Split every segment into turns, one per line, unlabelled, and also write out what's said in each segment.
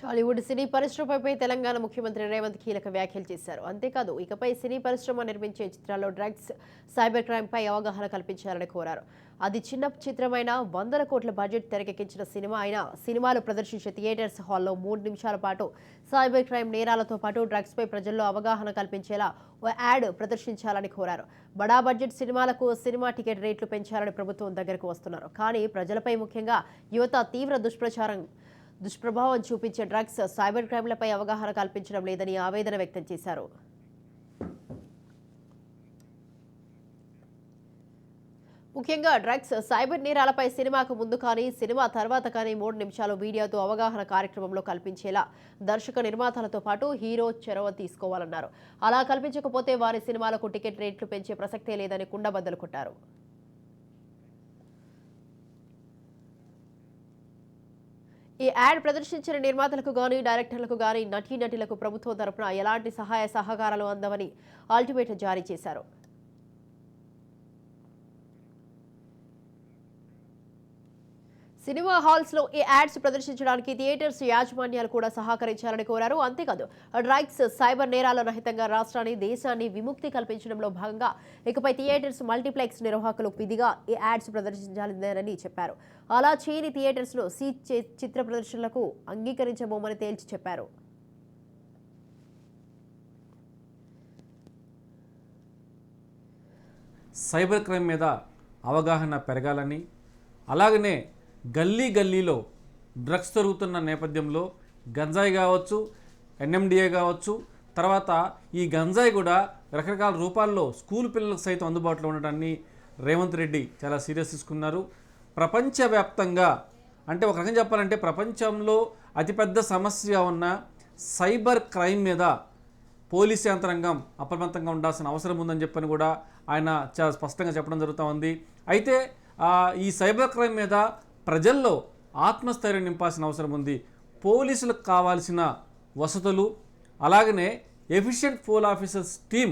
టాలీవుడ్ సినీ పరిశ్రమపై తెలంగాణ ముఖ్యమంత్రి రేవంత్ కీలక వ్యాఖ్యలు చేశారు. అంతేకాదు ఇకపై సినీ పరిశ్రమ నిర్మించే చిత్రాల్లో డ్రగ్స్ సైబర్ క్రైమ్ పై అవగాహన కల్పించాలని కోరారు. అది చిన్న చిత్రమైన వందల కోట్ల బడ్జెట్ తెరకెక్కించిన సినిమా అయినా సినిమాలు ప్రదర్శించే థియేటర్స్ హాల్లో మూడు నిమిషాల పాటు సైబర్ క్రైమ్ నేరాలతో పాటు డ్రగ్స్ పై ప్రజల్లో అవగాహన కల్పించేలా ఓ యాడ్ ప్రదర్శించాలని కోరారు. బడా బడ్జెట్ సినిమాలకు సినిమా టికెట్ రేట్లు పెంచాలని ప్రభుత్వం దగ్గరకు వస్తున్నారు. కానీ ప్రజలపై ముఖ్యంగా యువత తీవ్ర దుష్ప్రచారం దుష్ప్రభావం చూపించే డ్రగ్స్ సైబర్ క్రైమ్లపై అవగాహన కల్పించడం లేదని ఆవేదన వ్యక్తం చేశారు. ముఖ్యంగా డ్రగ్స్ సైబర్ నేరాలపై సినిమాకు ముందు కానీ సినిమా తర్వాత కానీ మూడు నిమిషాలు వీడియోతో అవగాహన కార్యక్రమంలో కల్పించేలా దర్శక నిర్మాతలతో పాటు హీరో చొరవ తీసుకోవాలన్నారు. అలా కల్పించకపోతే వారి సినిమాలకు టికెట్ రేట్లు పెంచే ప్రసక్తే లేదని కుండబద్దలు కొట్టారు. ఈ యాడ్ ప్రదర్శించిన నిర్మాతలకు గాని డైరెక్టర్లకు గాని నటీనటులకు ప్రభుత్వం తరపున ఎలాంటి సహాయ సహకారాలు అందవని అల్టిమేట్ జారీ చేశారు. సినిమా హాల్స్లో ఈ యాడ్స్ ప్రదర్శించడానికి థియేటర్స్ యాజమాన్యాలు కూడా సహకరించాలని కోరారు. అంతేకాదు డ్రగ్స్ సైబర్ నేరాల రహితంగా రాష్ట్రాన్ని దేశాన్ని విముక్తి కల్పించడంలో భాగంగా ఇకపై థియేటర్స్ మల్టీప్లెక్స్ నిర్వాహకులు విధిగా ఈ యాడ్స్ ప్రదర్శించాలని చెప్పారు. అలా చేయని థియేటర్స్లో సీ చే- చిత్ర ప్రదర్శనలకు అంగీకరించబోమని తేల్చి చెప్పారు.
సైబర్ క్రైమ్ మీద అవగాహన పెరగాలని అలాగనే గల్లీ గల్లీలో డ్రగ్స్ దొరుకుతున్న నేపథ్యంలో గంజాయి కావచ్చు ఎన్ఎండిఏ కావచ్చు తర్వాత ఈ గంజాయి కూడా రకరకాల రూపాల్లో స్కూల్ పిల్లలకు సైతం అందుబాటులో ఉండటాన్ని రేవంత్ రెడ్డి చాలా సీరియస్ తీసుకున్నారు. ప్రపంచవ్యాప్తంగా అంటే ఒక రకంగా చెప్పాలంటే ప్రపంచంలో అతిపెద్ద సమస్య ఉన్న సైబర్ క్రైమ్ మీద పోలీస్ యంత్రాంగం అప్రమత్తంగా ఉండాల్సిన అవసరం ఉందని చెప్పని కూడా ఆయన చాలా స్పష్టంగా చెప్పడం జరుగుతూ ఉంది. అయితే ఈ సైబర్ క్రైమ్ మీద ప్రజల్లో ఆత్మస్థైర్యం నింపాల్సిన అవసరం ఉంది. పోలీసులకు కావాల్సిన వసతులు అలాగనే ఎఫిషియెంట్ పోల్ ఆఫీసర్స్ టీం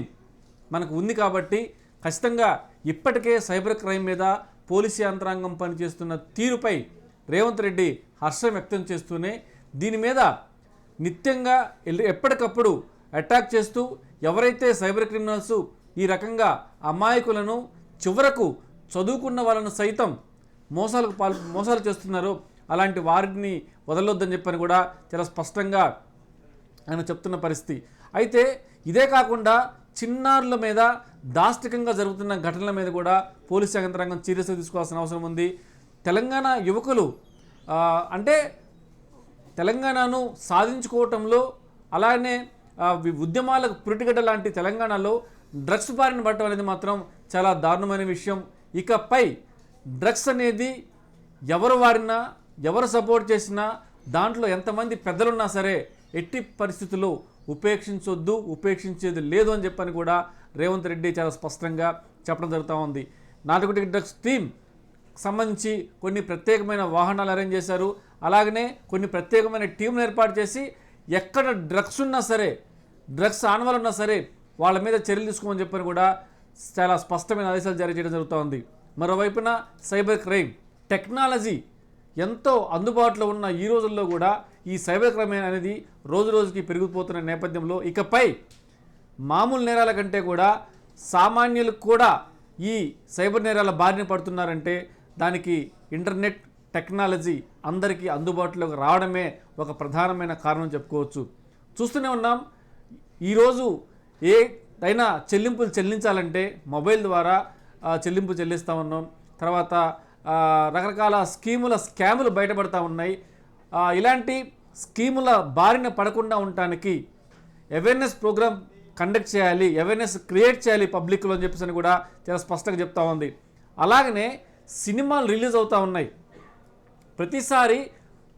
మనకు ఉంది కాబట్టి ఖచ్చితంగా ఇప్పటికే సైబర్ క్రైమ్ మీద పోలీసు యంత్రాంగం పనిచేస్తున్న తీరుపై రేవంత్ రెడ్డి హర్షం వ్యక్తం చేస్తూనే దీని మీద నిత్యంగా ఎప్పటికప్పుడు అటాక్ చేస్తూ ఎవరైతే సైబర్ క్రిమినల్స్ ఈ రకంగా అమాయకులను చివరకు చదువుకున్న వాళ్ళను సైతం మోసాలకు పాల్ మోసాలు చేస్తున్నారో. అలాంటి వారిని వదలొద్దని చెప్పని కూడా చాలా స్పష్టంగా ఆయన చెప్తున్న పరిస్థితి. అయితే ఇదే కాకుండా చిన్నారుల మీద దాష్టికంగా జరుగుతున్న ఘటనల మీద కూడా పోలీస్ యంత్రాంగం సీరియస్గా తీసుకోవాల్సిన అవసరం ఉంది. తెలంగాణ యువకులు అంటే తెలంగాణను సాధించుకోవటంలో అలానే ఉద్యమాలకు పురిటిగడ్డ లాంటి తెలంగాణలో డ్రగ్స్ బారిన పడటం అనేది మాత్రం చాలా దారుణమైన విషయం. ఇకపై డ్రగ్స్ అనేది ఎవరు వారినా ఎవరు సపోర్ట్ చేసినా దాంట్లో ఎంతమంది పెద్దలున్నా సరే ఎట్టి పరిస్థితుల్లో ఉపేక్షించొద్దు ఉపేక్షించేది లేదు అని చెప్పని కూడా రేవంత్ రెడ్డి చాలా స్పష్టంగా చెప్పడం జరుగుతూ ఉంది. నాటుకుటి డ్రగ్స్ టీమ్ సంబంధించి కొన్ని ప్రత్యేకమైన వాహనాలు అరేంజ్ చేశారు. అలాగనే కొన్ని ప్రత్యేకమైన టీంను ఏర్పాటు చేసి ఎక్కడ డ్రగ్స్ ఉన్నా సరే డ్రగ్స్ ఆనవాలు ఉన్నా సరే వాళ్ళ మీద చర్యలు తీసుకోమని చెప్పని కూడా చాలా స్పష్టమైన ఆదేశాలు జారీ చేయడం జరుగుతూ ఉంది. మరోవైపున సైబర్ క్రైమ్ టెక్నాలజీ ఎంతో అందుబాటులో ఉన్న ఈ రోజుల్లో కూడా ఈ సైబర్ క్రైమ్ అనేది రోజు రోజుకి పెరిగిపోతున్న నేపథ్యంలో ఇకపై మామూలు నేరాల కంటే కూడా సామాన్యులు కూడా ఈ సైబర్ నేరాల బారిన పడుతున్నారంటే దానికి ఇంటర్నెట్ టెక్నాలజీ అందరికీ అందుబాటులోకి రావడమే ఒక ప్రధానమైన కారణం చెప్పుకోవచ్చు. చూస్తూనే ఉన్నాం ఈరోజు ఏ అయినా చెల్లింపులు చెల్లించాలంటే మొబైల్ ద్వారా చెల్లింపు చెల్లిస్తూ ఉన్నాం. తర్వాత రకరకాల స్కీముల స్కాములు బయటపడతా ఉన్నాయి. ఇలాంటి స్కీముల బారిన పడకుండా ఉండటానికి అవేర్నెస్ ప్రోగ్రామ్ కండక్ట్ చేయాలి అవేర్నెస్ క్రియేట్ చేయాలి పబ్లిక్లో అని చెప్పేసి అని కూడా చాలా స్పష్టంగా చెప్తా ఉంది. అలాగనే సినిమాలు రిలీజ్ అవుతూ ఉన్నాయి. ప్రతిసారి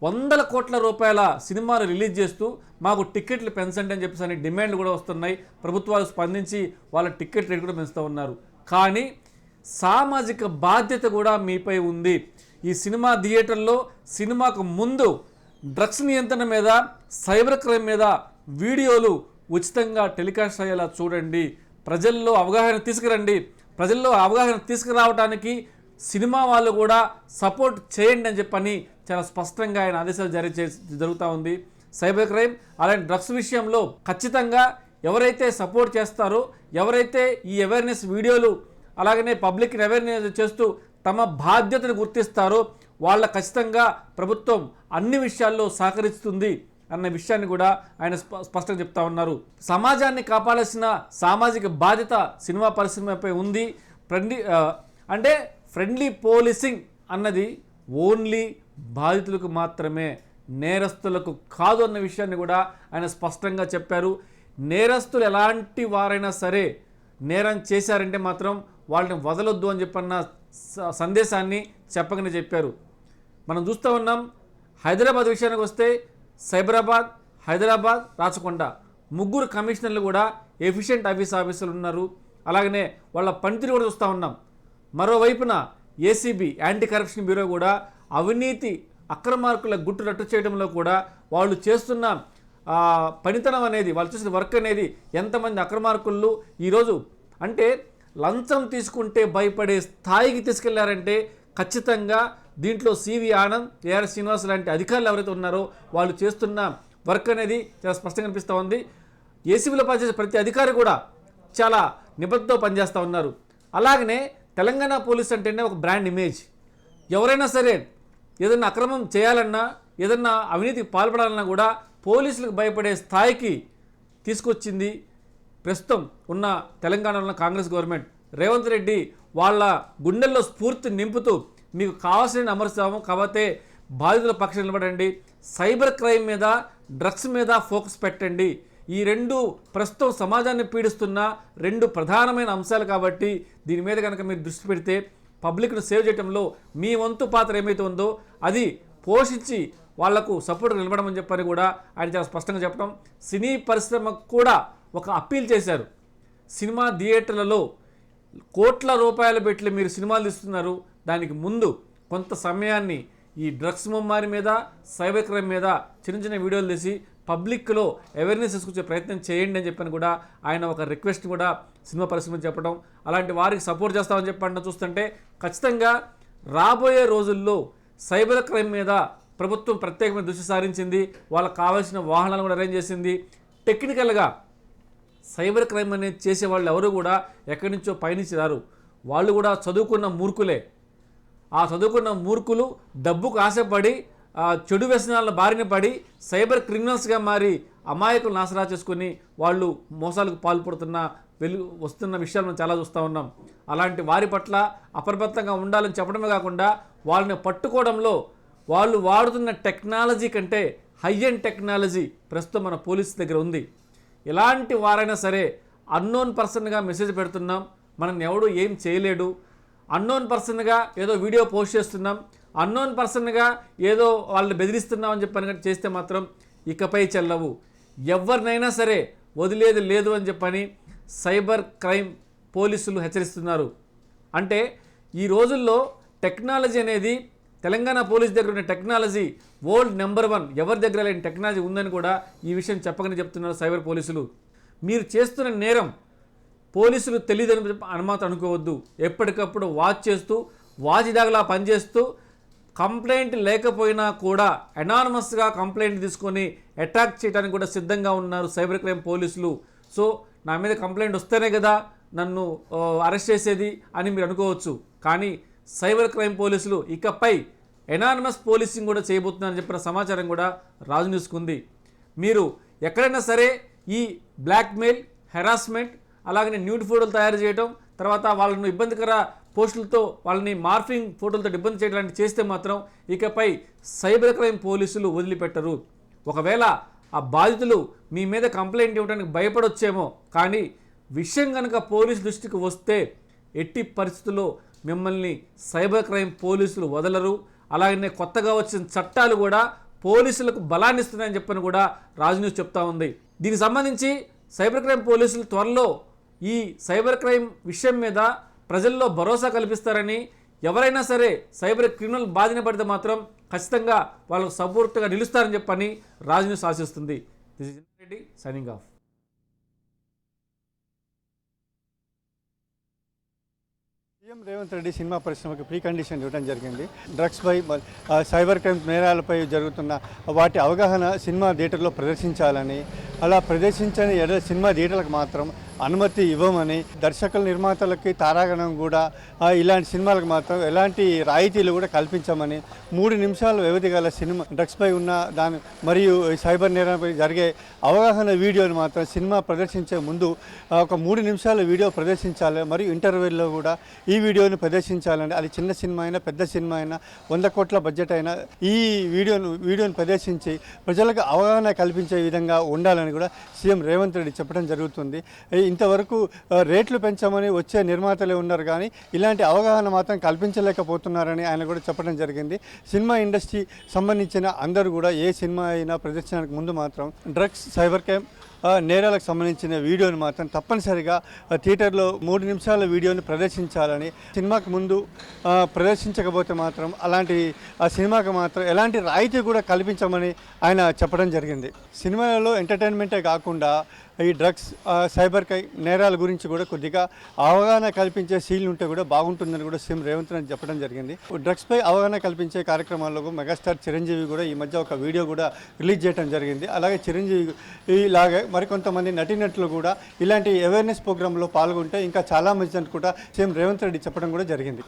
వందల కోట్ల రూపాయల సినిమాలు రిలీజ్ చేస్తూ మాకు టికెట్లు పెంచండి అని చెప్పేసి అని డిమాండ్లు కూడా వస్తున్నాయి. ప్రభుత్వాలు స్పందించి వాళ్ళ టికెట్ రేట్ కూడా పెంచుతూ ఉన్నారు. కానీ సామాజిక బాధ్యత కూడా మీపై ఉంది. ఈ సినిమా థియేటర్లో సినిమాకు ముందు డ్రగ్స్ నియంత్రణ మీద సైబర్ క్రైమ్ మీద వీడియోలు ఉచితంగా టెలికాస్ట్ అయ్యేలా చూడండి. ప్రజల్లో అవగాహన తీసుకురండి. ప్రజల్లో అవగాహన తీసుకురావడానికి సినిమా వాళ్ళు కూడా సపోర్ట్ చేయండి అని చెప్పని చాలా స్పష్టంగా ఆయన ఆదేశాలు జారీ చేసి జరుగుతూ ఉంది. సైబర్ క్రైమ్ అలాంటి డ్రగ్స్ విషయంలో ఖచ్చితంగా ఎవరైతే సపోర్ట్ చేస్తారో ఎవరైతే ఈ అవేర్నెస్ వీడియోలు అలాగనే పబ్లిక్ అవేర్నెస్ చేస్తూ తమ బాధ్యతను గుర్తిస్తారో. వాళ్ళ ఖచ్చితంగా ప్రభుత్వం అన్ని విషయాల్లో సహకరిస్తుంది అన్న విషయాన్ని కూడా ఆయన స్ప- స్పష్టంగా చెప్తా ఉన్నారు. సమాజాన్ని కాపాడాల్సిన సామాజిక బాధ్యత సినిమా పరిశ్రమపై ఉంది. ఫ్రెండ్లీ అంటే ఫ్రెండ్లీ పోలీసింగ్ అన్నది ఓన్లీ బాధితులకు మాత్రమే నేరస్తులకు కాదు అన్న విషయాన్ని కూడా ఆయన స్పష్టంగా చెప్పారు. నేరస్తులు ఎలాంటి వారైనా సరే నేరం చేశారంటే మాత్రం వాళ్ళని వదలొద్దు అని చెప్పన్న స- సందేశాన్ని చెప్పకనే చెప్పారు. మనం చూస్తూ ఉన్నాం హైదరాబాద్ విషయానికి వస్తే సైబరాబాద్ హైదరాబాద్ రాచకొండ ముగ్గురు కమిషనర్లు కూడా ఎఫిషియెంట్ ఆఫీస్ ఆఫీసర్లు ఉన్నారు. అలాగనే వాళ్ళ పనితీరు కూడా చూస్తూ ఉన్నాం. మరోవైపున ఏసీబీ యాంటీ కరప్షన్ బ్యూరో కూడా అవినీతి అక్రమార్కుల గుట్టు రట్టు చేయడంలో కూడా వాళ్ళు చేస్తున్న పనితనం అనేది వాళ్ళు చేసిన వర్క్ అనేది ఎంతమంది అక్రమార్కులు ఈరోజు అంటే లంచం తీసుకుంటే భయపడే స్థాయికి తీసుకెళ్ళారంటే ఖచ్చితంగా దీంట్లో సివి ఆనంద్ ఏఆర్ శ్రీనివాస్ లాంటి అధికారులు ఎవరైతే ఉన్నారో వాళ్ళు చేస్తున్న వర్క్ అనేది చాలా స్పష్టంగా కనిపిస్తూ ఉంది. ఏసీబీలో పనిచేసే ప్రతి అధికారి కూడా చాలా నిబద్ధతో పనిచేస్తూ ఉన్నారు. అలాగనే తెలంగాణ పోలీస్ అంటేనే ఒక బ్రాండ్ ఇమేజ్. ఎవరైనా సరే ఏదైనా అక్రమం చేయాలన్నా ఏదన్నా అవినీతికి పాల్పడాలన్నా కూడా పోలీసులకు భయపడే స్థాయికి తీసుకొచ్చింది ప్రస్తుతం ఉన్న తెలంగాణలో కాంగ్రెస్ గవర్నమెంట్ రేవంత్ రెడ్డి వాళ్ళ గుండెల్లో స్ఫూర్తి నింపుతూ మీకు కావాల్సిన అమరుస్తాము కాకపోతే బాధితుల పక్షం నిలబడండి. సైబర్ క్రైమ్ మీద డ్రగ్స్ మీద ఫోకస్ పెట్టండి. ఈ రెండు ప్రస్తుతం సమాజాన్ని పీడిస్తున్న రెండు ప్రధానమైన అంశాలు కాబట్టి దీని మీద కనుక మీరు దృష్టి పెడితే పబ్లిక్ను సేవ్ చేయడంలో మీ వంతు పాత్ర ఏమైతే ఉందో అది పోషించి వాళ్ళకు సపోర్ట్ నిలబడమని చెప్పని కూడా ఆయన చాలా స్పష్టంగా చెప్పడం. సినీ పరిశ్రమకు కూడా ఒక అప్పీల్ చేశారు. సినిమా థియేటర్లలో కోట్ల రూపాయలు పెట్టి మీరు సినిమాలు తీస్తున్నారు. దానికి ముందు కొంత సమయాన్ని ఈ డ్రగ్స్ ముమ్మారి మీద సైబర్ క్రైమ్ మీద చిన్న చిన్న వీడియోలు తీసి పబ్లిక్లో అవేర్నెస్ తీసుకొచ్చే ప్రయత్నం చేయండి అని చెప్పని కూడా ఆయన ఒక రిక్వెస్ట్ కూడా సినిమా పరిశ్రమ చెప్పడం అలాంటి వారికి సపోర్ట్ చేస్తామని చెప్పండి చూస్తుంటే ఖచ్చితంగా రాబోయే రోజుల్లో సైబర్ క్రైమ్ మీద ప్రభుత్వం ప్రత్యేకమైన దృష్టి సారించింది. వాళ్ళకి కావాల్సిన వాహనాలు కూడా అరేంజ్ చేసింది. టెక్నికల్గా సైబర్ క్రైమ్ అనేది చేసే వాళ్ళు ఎవరు కూడా ఎక్కడి నుంచో పయనించి రారు. వాళ్ళు కూడా చదువుకున్న మూర్ఖులే. ఆ చదువుకున్న మూర్ఖులు డబ్బుకు ఆశపడి చెడు వ్యసనాల బారిన పడి సైబర్ క్రిమినల్స్గా మారి అమాయకులు నాశనా చేసుకుని వాళ్ళు మోసాలకు పాల్పడుతున్న వెలుగు వస్తున్న విషయాలు మనం చాలా చూస్తూ ఉన్నాం. అలాంటి వారి పట్ల అప్రమత్తంగా ఉండాలని చెప్పడమే కాకుండా వాళ్ళని పట్టుకోవడంలో వాళ్ళు వాడుతున్న టెక్నాలజీ కంటే హై అండ్ టెక్నాలజీ ప్రస్తుతం మన పోలీస్ దగ్గర ఉంది. ఎలాంటి వారైనా సరే అన్నోన్ పర్సన్గా మెసేజ్ పెడుతున్నాం. మనం ఎవడు ఏం చేయలేడు. అన్నోన్ పర్సన్గా ఏదో వీడియో పోస్ట్ చేస్తున్నాం. అన్నోన్ పర్సన్గా ఏదో వాళ్ళని బెదిరిస్తున్నాం అని చెప్పని చేస్తే మాత్రం ఇకపై చెల్లవు. ఎవరినైనా సరే వదిలేది లేదు అని చెప్పని సైబర్ క్రైమ్ పోలీసులు హెచ్చరిస్తున్నారు. అంటే ఈ రోజుల్లో టెక్నాలజీ అనేది తెలంగాణ పోలీస్ దగ్గర ఉన్న టెక్నాలజీ వరల్డ్ నెంబర్ వన్ ఎవరి దగ్గర లేని టెక్నాలజీ ఉందని కూడా ఈ విషయం చెప్పకనే చెప్తున్నారు సైబర్ పోలీసులు. మీరు చేస్తున్న నేరం పోలీసులు తెలియదని అనుమాతం అనుకోవద్దు. ఎప్పటికప్పుడు వాచ్ చేస్తూ వాచిదాగలా పనిచేస్తూ కంప్లైంట్ లేకపోయినా కూడా అనానమస్గా కంప్లైంట్ తీసుకొని అటాక్ చేయడానికి కూడా సిద్ధంగా ఉన్నారు సైబర్ క్రైమ్ పోలీసులు. సో నా మీద కంప్లైంట్ వస్తేనే కదా నన్ను అరెస్ట్ చేసేది అని మీరు అనుకోవచ్చు. కానీ సైబర్ క్రైమ్ పోలీసులు ఇకపై ఎనానమస్ పోలీసింగ్ కూడా చేయబోతున్నారని చెప్పిన సమాచారం కూడా రాజు మీరు ఎక్కడైనా సరే ఈ బ్లాక్మెయిల్ హెరాస్మెంట్ అలాగనే న్యూడ్ ఫోటోలు తయారు చేయడం తర్వాత వాళ్ళను ఇబ్బందికర పోస్టులతో వాళ్ళని మార్ఫింగ్ ఫోటోలతో ఇబ్బంది చేయడానికి చేస్తే మాత్రం ఇకపై సైబర్ క్రైమ్ పోలీసులు వదిలిపెట్టరు. ఒకవేళ ఆ బాధితులు మీ మీద కంప్లైంట్ ఇవ్వడానికి భయపడొచ్చేమో కానీ విషయం కనుక పోలీస్ దృష్టికి వస్తే ఎట్టి పరిస్థితుల్లో మిమ్మల్ని సైబర్ క్రైమ్ పోలీసులు వదలరు. అలాగనే కొత్తగా వచ్చిన చట్టాలు కూడా పోలీసులకు బలాన్ని ఇస్తున్నాయని చెప్పని కూడా రాజు న్యూస్ చెప్తా ఉంది. దీనికి సంబంధించి సైబర్ క్రైమ్ పోలీసులు త్వరలో ఈ సైబర్ క్రైమ్ విషయం మీద ప్రజల్లో భరోసా కల్పిస్తారని ఎవరైనా సరే సైబర్ క్రిమినల్ బాధిన పడితే మాత్రం ఖచ్చితంగా వాళ్ళకు సపోర్ట్గా నిలుస్తారని చెప్పని రాజు న్యూస్ ఆశిస్తుంది. This is Reddy signing off
CM Revanth Reddy cinema పరిశ్రమకు ప్రీ కండిషన్ ఇవ్వడం జరిగింది. డ్రగ్స్ పై సైబర్ క్రైమ్ నేరాలపై జరుగుతున్న వాటి అవగాహన సినిమా థియేటర్లో ప్రదర్శించాలని అలా ప్రదర్శించని సినిమా థియేటర్లకు మాత్రం అనుమతి ఇవ్వమని దర్శకుల నిర్మాతలకి తారాగణం కూడా ఇలాంటి సినిమాలకు మాత్రం ఎలాంటి రాయితీలు కూడా కల్పించమని మూడు నిమిషాల వ్యవధి గల సినిమా డ్రగ్స్పై ఉన్న దాని మరియు సైబర్ నేరంపై జరిగే అవగాహన వీడియోని మాత్రం సినిమా ప్రదర్శించే ముందు ఒక మూడు నిమిషాల వీడియో ప్రదర్శించాలి మరియు ఇంటర్వ్యూలో కూడా ఈ వీడియోని ప్రదర్శించాలండి. అది చిన్న సినిమా అయినా పెద్ద సినిమా అయినా వంద కోట్ల బడ్జెట్ అయినా ఈ వీడియోను వీడియోను ప్రదర్శించి ప్రజలకు అవగాహన కల్పించే విధంగా ఉండాలని కూడా సీఎం రేవంత్ రెడ్డి చెప్పడం జరుగుతుంది. ఇంతవరకు రేట్లు పెంచామని వచ్చే నిర్మాతలే ఉన్నారు కానీ ఇలాంటి అవగాహన మాత్రం కల్పించలేకపోతున్నారని ఆయన కూడా చెప్పడం జరిగింది. సినిమా ఇండస్ట్రీ సంబంధించిన అందరూ కూడా ఏ సినిమా అయినా ప్రదర్శనకు ముందు మాత్రం డ్రగ్స్ సైబర్ క్రైమ్ నేరాలకు సంబంధించిన వీడియోని మాత్రం తప్పనిసరిగా థియేటర్లో మూడు నిమిషాల వీడియోని ప్రదర్శించాలని సినిమాకు ముందు ప్రదర్శించకపోతే మాత్రం అలాంటి ఆ సినిమాకు మాత్రం ఎలాంటి రాయితీ కూడా కల్పించమని ఆయన చెప్పడం జరిగింది. సినిమాలలో ఎంటర్టైన్మెంటే కాకుండా ఈ డ్రగ్స్ సైబర్ క్రైమ్ నేరాల గురించి కూడా కొద్దిగా అవగాహన కల్పించే సీల్ ఉంటే కూడా బాగుంటుందని కూడా సీఎం రేవంత్ రెడ్డి చెప్పడం జరిగింది. డ్రగ్స్పై అవగాహన కల్పించే కార్యక్రమాల్లో మెగాస్టార్ చిరంజీవి కూడా ఈ మధ్య ఒక వీడియో కూడా రిలీజ్ చేయడం జరిగింది. అలాగే చిరంజీవి ఇలాగే మరికొంతమంది నటీనటులు కూడా ఇలాంటి అవేర్నెస్ ప్రోగ్రాంలో పాల్గొంటే ఇంకా చాలా మంచిది అనుకుంటా సీఎం రేవంత్ రెడ్డి చెప్పడం కూడా జరిగింది.